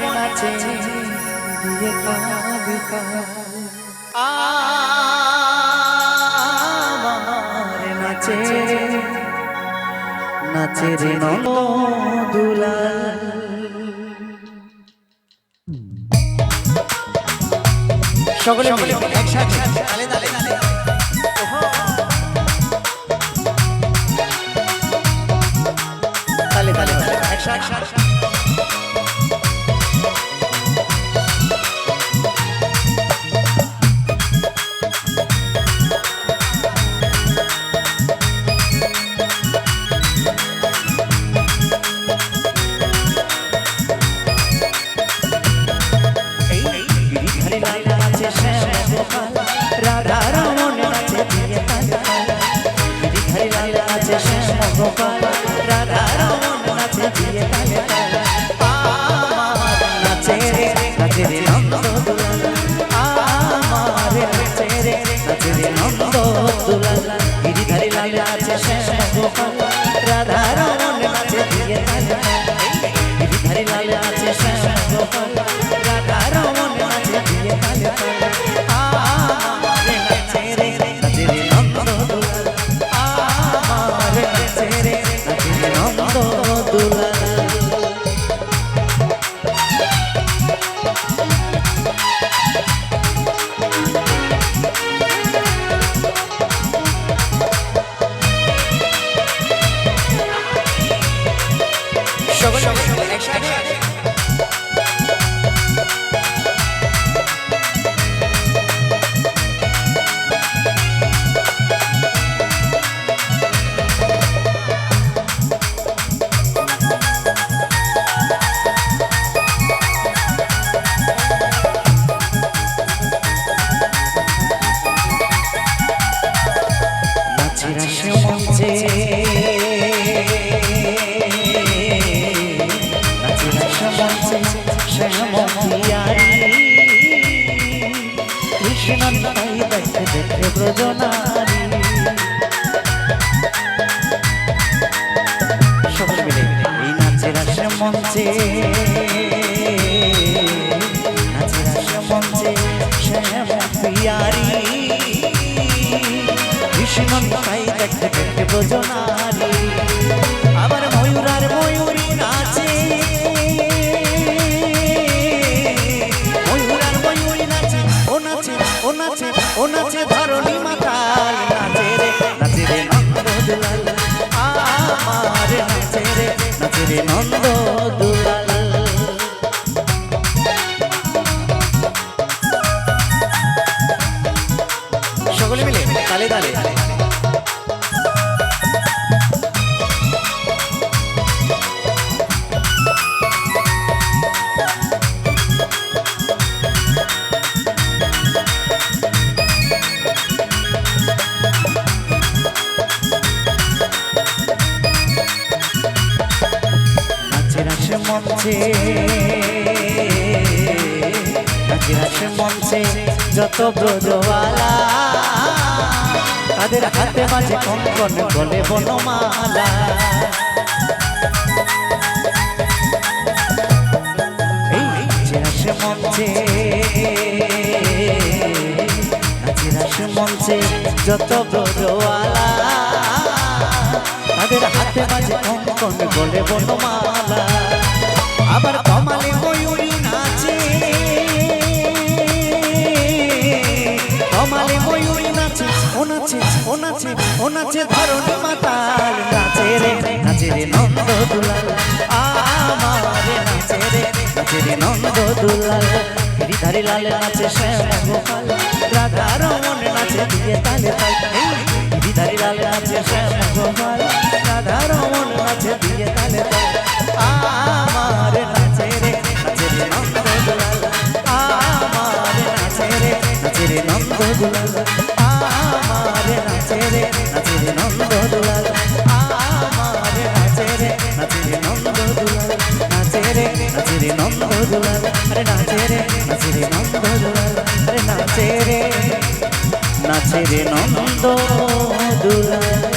মন নাচে দিয়ে কাঁদে কাঁদে। আমার নাচে নাচে রে নন্দুলা সকলে একসাথে। তালে গোপাল রাধা রমণ নাচে দিয়ে তাল আমার নাচে রে নাচে রে নন্দ দুলাল আমার নাচে রে নাচে রে নন্দ দুলাল গিরিধারী লাল নাচে শ্যাম গোপাল রাধা রমণ নাচে দিয়ে তাল গিরিধারী লাল নাচে শ্যাম গোপাল রাধা রমণ নাচে দিয়ে তাল তাই দেখতে দেখতে ব্রজনারী আবার ময়ূর রে নাচে রে নন্দ দুলাল। সকলে মিলে তালে তালে। মঞ্চে। নাচের আসে মঞ্চে যত ব্রজওয়ালা, তাদের হাতে মাঝে কঙ্কন গলে বনমালা। মঞ্চে নাচের আসে মঞ্চে যত ব্রজওয়ালা, তাদের হাতে মাঝে কঙ্কন গলে বনমালা। আবার কমালে ময়ূরী নাচে। কমালে ময়ূরী নাচে, ও নাচে ও নাচে ও নাচে ধরণী মাতাল নাচে রে নাচে রে নন্দ দুলাল। আমারে নাচে রে নাচে রে নন্দ দুলাল। গিরিধারী লাল নাচে শ্যাম গোপাল, রাধা রমন নাচে নাচে নন্দ দুলাল আরে নাচে রে নাচে রে নন্দ দুলাল আরে নাচে রে। নাচে রে নন্দ দুলাল।